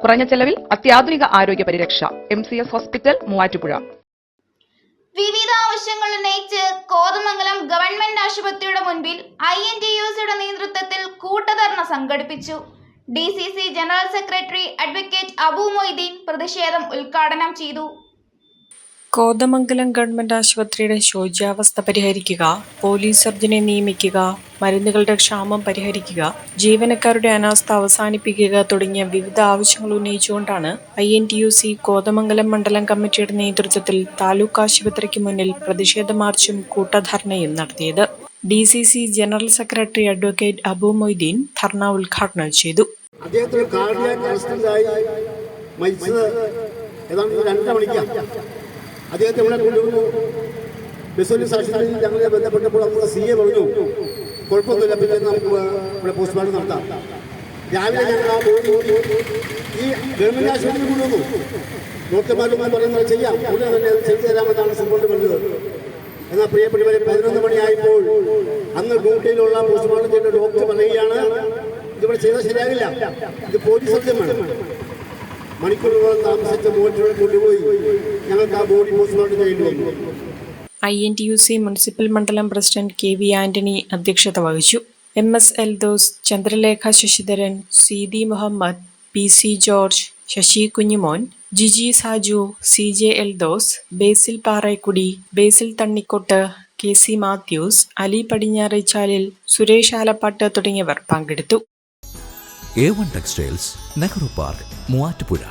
കുറഞ്ഞ ചെലവിൽ അത്യാധുനിക ആരോഗ്യ പരിരക്ഷ. M C S hospital Muvattupuzha. വിവിധ ആവശ്യങ്ങൾ ഉന്നയിച്ച് കോതമംഗലം ഗവൺമെന്റ് ആശുപത്രിയുടെ മുൻപിൽ ഐ എൻ ടി യു സിയുടെ നേതൃത്വത്തിൽ കൂട്ടധർണ സംഘടിപ്പിച്ചു. D C C general secretary advocate Abu Moideen പ്രതിഷേധം ഉദ്ഘാടനം ചെയ്തു. കോതമംഗലം ഗവൺമെന്റ് ആശുപത്രിയുടെ ശോച്യാവസ്ഥ പരിഹരിക്കുക പോലീസ് സർജനെ നിയമിക്കുക മരുന്നുകളുടെ ക്ഷാമം പരിഹരിക്കുക ജീവനക്കാരുടെ അനാസ്ഥ അവസാനിപ്പിക്കുക തുടങ്ങിയ വിവിധ ആവശ്യങ്ങൾ ഉന്നയിച്ചുകൊണ്ടാണ് I N T U C Kothamangalam മണ്ഡലം കമ്മിറ്റിയുടെ നേതൃത്വത്തിൽ താലൂക്ക് ആശുപത്രിക്ക് മുന്നിൽ പ്രതിഷേധ മാർച്ചും കൂട്ടധർണയും നടത്തിയത്. D C C general secretary advocate Abu Moideen ധർണ ഉദ്ഘാടനം ചെയ്തു. അദ്ദേഹത്തെ ഇവിടെ കൊണ്ടുവന്നു. ബസ്സൊരു സാക്ഷ്യത്തിൽ ഞങ്ങളെ ബന്ധപ്പെട്ടപ്പോൾ നമ്മുടെ സി എ പറഞ്ഞു. കുഴപ്പമൊന്നുമില്ല. പിന്നെ നമുക്ക് ഇവിടെ പോസ്റ്റ്മോർട്ടം നടത്താം. രാവിലെ ഞങ്ങൾ ആ ബോഡി ഈ ഗവൺമെന്റ് ആശുപത്രി കൊണ്ടുവന്നു ഡോക്ടർമാരുമായി പറയുന്നത് ചെയ്യാം. ഉടനെ തന്നെ അത് ചെയ്തു തരാമെന്നാണ് സംഭവം പറഞ്ഞത്. എന്നാൽ പ്രിയപ്പെട്ടവരെ പതിനൊന്ന് മണിയായപ്പോൾ അന്ന് ഡ്യൂട്ടിയിലുള്ള പോസ്റ്റ്മോർട്ടം ചെയ്ത ഡോക്ടർ പറയുകയാണ് ഇതിവിടെ ചെയ്താൽ ശരിയാകില്ല. ഇത് പോലീസ് സത്യമാണ്. മണിക്കൂറുകൾ താമസിച്ച ബോട്ടിലൂടെ കൊണ്ടുപോയി. ഞങ്ങൾക്ക് ആ ബോഡി പോസ്റ്റ്മോർട്ടം ചെയ്യേണ്ടി വന്നു. I N T U C municipal മണ്ഡലം പ്രസിഡന്റ് കെ വി ആന്റണി അധ്യക്ഷത വഹിച്ചു. M S Eldos Chandralekha Sasidharan C D Muhammad P C George Sasi Kunjumon Giji Saju C J Eldos Basil Parekkudy Basil Thannikottu K C Mathews Ali Padinjarechalil Suresh Alappattu തുടങ്ങിയവർ പങ്കെടുത്തു. A one textiles Nehru park Muvattupuzha.